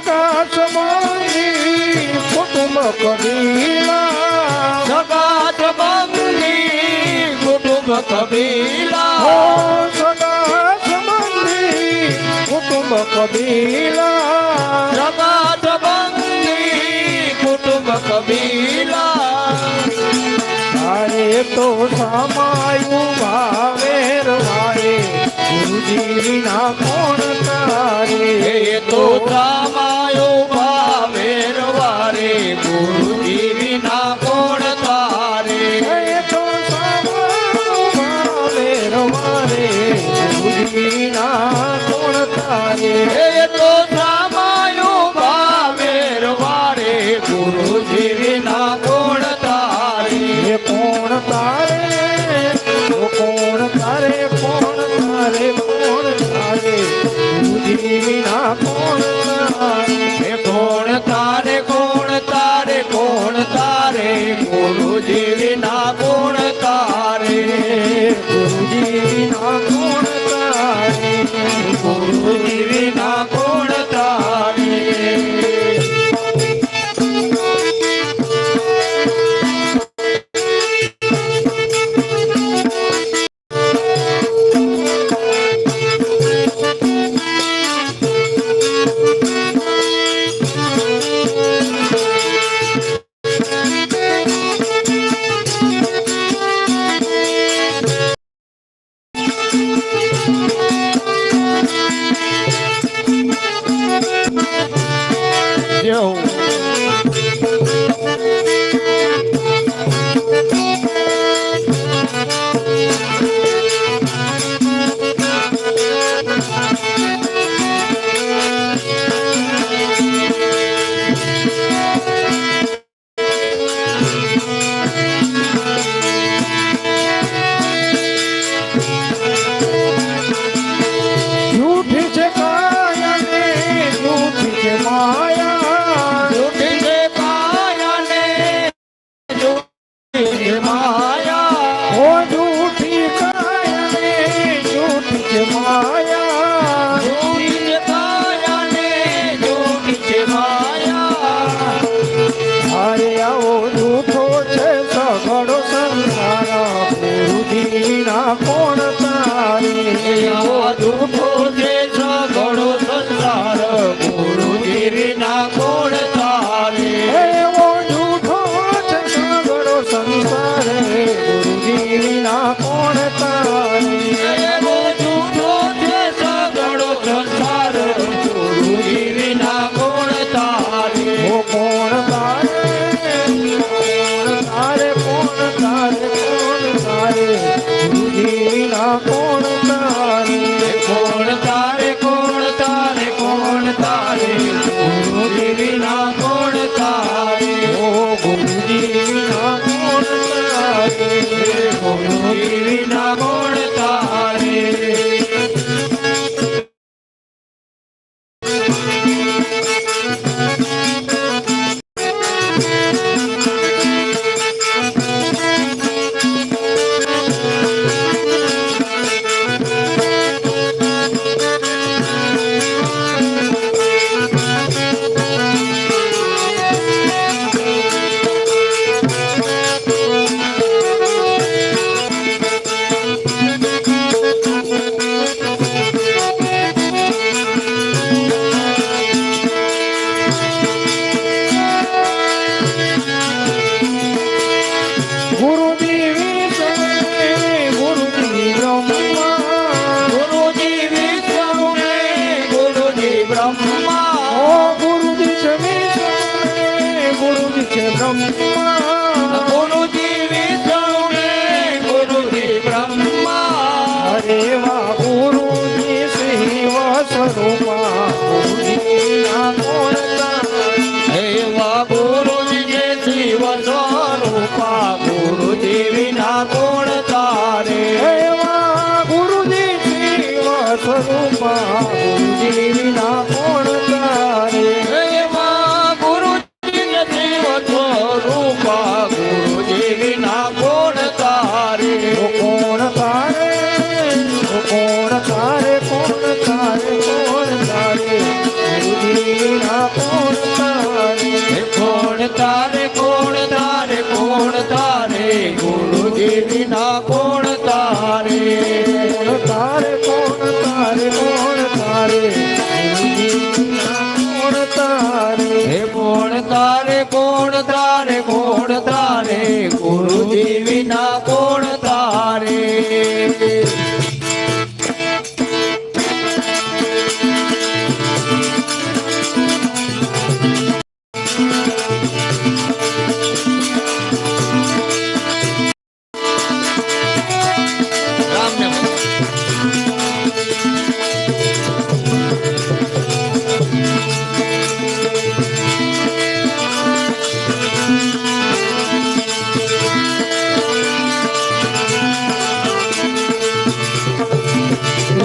જગાસમાની કુટુંબ કબીલા. જગાસમાની કુટુંબ કબીલા. હો જગાસમાની કુટુંબ કબીલા. જગાસમાની કુટુંબ કબીલા. અરે તો સમાયું ગુરુજી વિના કોણ તારે? એ તો કામાયો ભાવેર વારે ગુરુજી વિના કોણ તારે? એ તો કામાયો ભાવેર વારે ગુરુજી વિના કોણ તારે? એ તો bolo de Oh. Guru পথ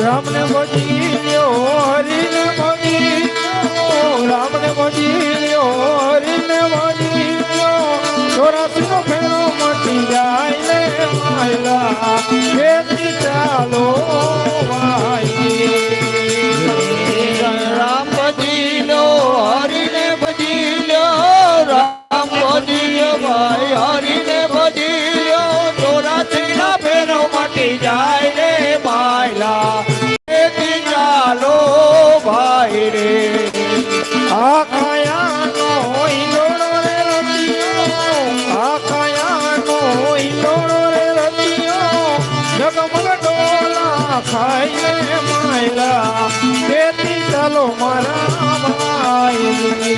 રામને ભજી લ્યો હરિને ભજી રામને ભજી લ્યો હરિને ભજી લ્યો ચોરાસીનો ફેરો મટી જાય ને માયલા. ખાઈને માયલા તેથી ચલો મારા ભાઈ.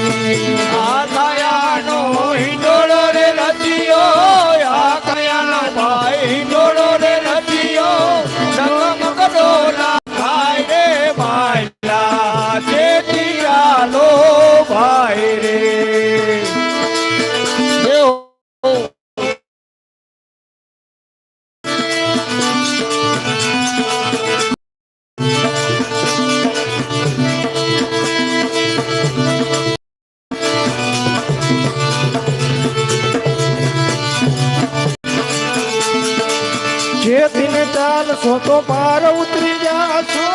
આ કયાનો હિંડોળો પાર ઉતરી જાશો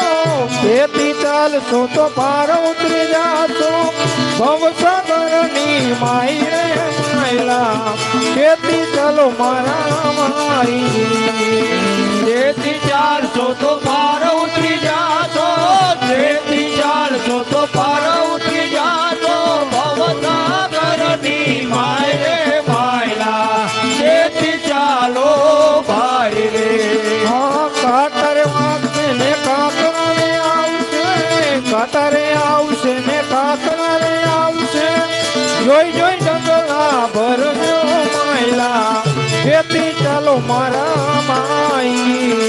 ખેતી ચાલશો તો પાર ઉતરી જાશો ભવસાગરની માઈ રે માયલા ખેતી ચાલો મારા મારી ખેતી ચાલશો તો પાર ઉતરી જાશો ખેતી ચાલશો તો પાર ઉતરી મારા માઈ.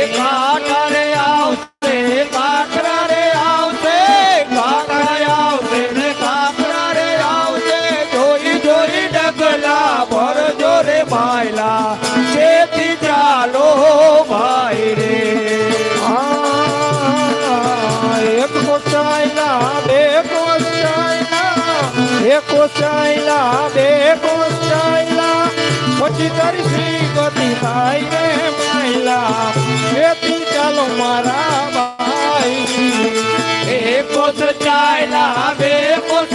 એ કાકરે આવશે કાકરા આવશે કાકરા આવશે, ને આવશે. જોઈ જોઈ ડગલા ભરજો રે માયલા. ચાલો ભાઈ રે. એક કોચાયલા બે કોચાયલા એક કોચાયલા બે કોચાયલા પછી તારી શ્રી ગતિ થાય રે માયલા ખેતી ચાલો મારા ભાઈ એક કોસ ચાયલા બે કોસ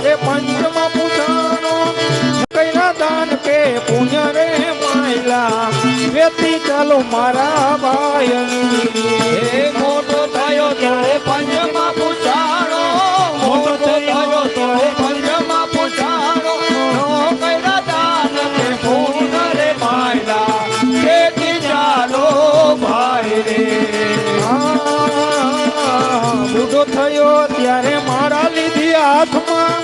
ત્યારે પંચમાં પૂછાણો કઈના દાન કે પુણ્ય રે માયલા. વેતી ચાલો મારા ભાઈ. મોટો થયો ત્યારે પંચમાં પૂછાણો મોટો થયો ત્યારે પંચમાં પૂજાનો. કઈના દાન કે પુણ્ય રે માયલા. વેતી ચાલો ભાઈ રે. બુઢો થયો ત્યારે મારા લીધી હાથમાં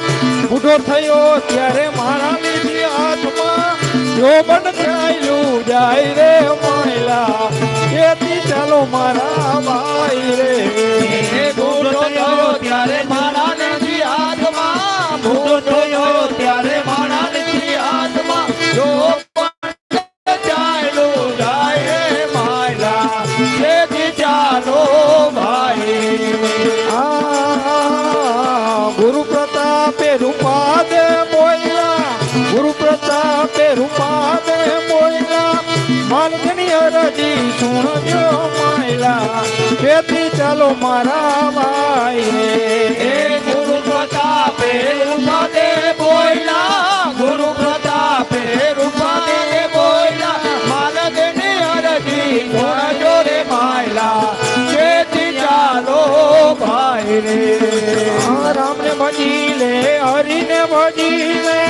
બુઢો થયો ત્યારે મારા લીધી હાથમાં જોબન ખાયલું જાય રે માયલા કેતી ચાલો મારા ભાઈ રે. બુઢો થયો ત્યારે મારા લીધી હાથમાં બુઢો થયો તેથી ચાલો મારા ભાઈ ગુરુ પ્રતાપે રૂપાદે બોયલા ગુરુ પ્રતાપે રૂપાદે બોયલા માલકને અરજી કોણજો રે માયલા. ખેતી ચાલો ભાઈ રે આ રામને ભજી લે હરિને ભજી લે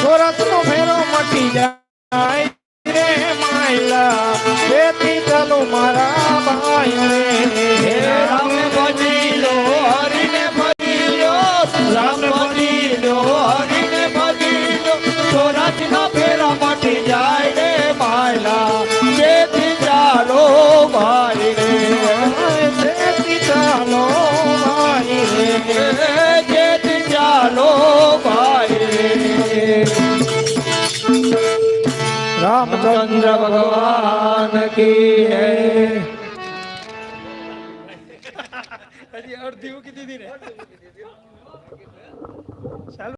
સોરસનો ફેરો મટી જાય રે માયલા. ખેતી ચાલો મારા ભાઈ હે રે રામ ભજી લો લો રામ ભજી લો સોરઠના ફેરા મટી જાય રે માયલા તેથી ચાલો ભાઈ રે भगवान ચાલો ભાઈ રે જેથી ચાલો